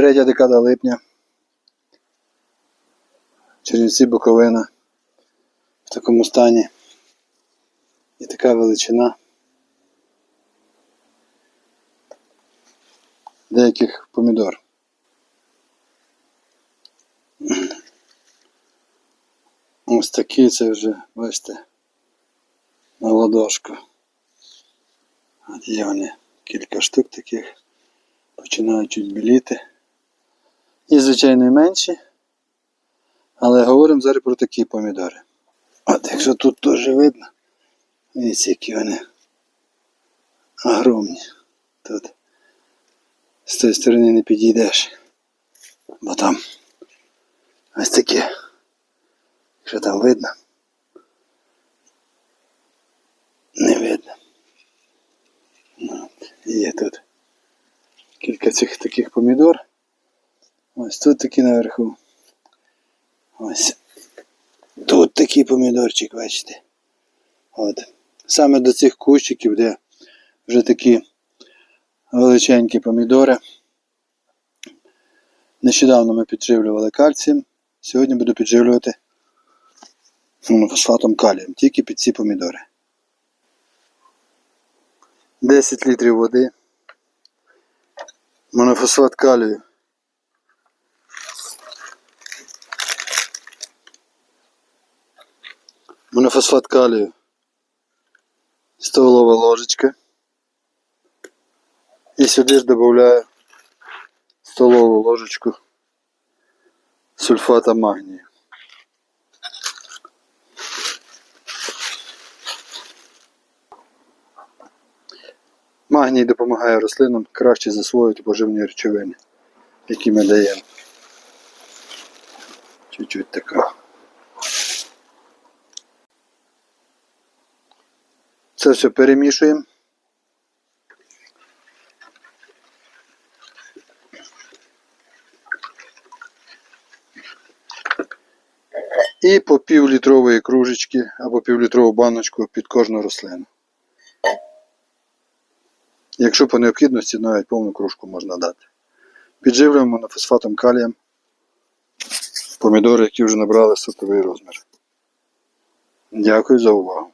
Третя декада липня. Чернівці Буковина в такому стані. І така величина деяких помідор. Ось такі це вже, бачите, на ладошку. От є вони кілька штук таких. Починають чуть біліти. І, звичайно, і менші. Але говоримо зараз про такі помідори. От якщо тут теж видно, дивіться, які вони огромні. Тут з тої сторони не підійдеш. Бо там ось таке. Що там видно? Не видно. От, є тут кілька цих таких помідор. Ось тут такі наверху. Ось. Тут такий помідорчик, бачите. От. Саме до цих кущиків, де вже такі величенькі помідори. Нещодавно ми підживлювали кальцієм. Сьогодні буду підживлювати фосфатом калієм, тільки під ці помідори. 10 літрів води. Монофосфат калію. Монофосфат калію. Столова ложечка. І сюди ж додаю столову ложечку сульфата магнію. Магній допомагає рослинам краще засвоїти поживні речовини, які ми даємо. Чуть-чуть така. Це все перемішуємо. І по півлітрової кружечки або півлітрову баночку під кожну рослину. Якщо по необхідності, навіть повну кружку можна дати. Підживлюємо на фосфатом калієм помідори, які вже набрали сортовий розмір. Дякую за увагу.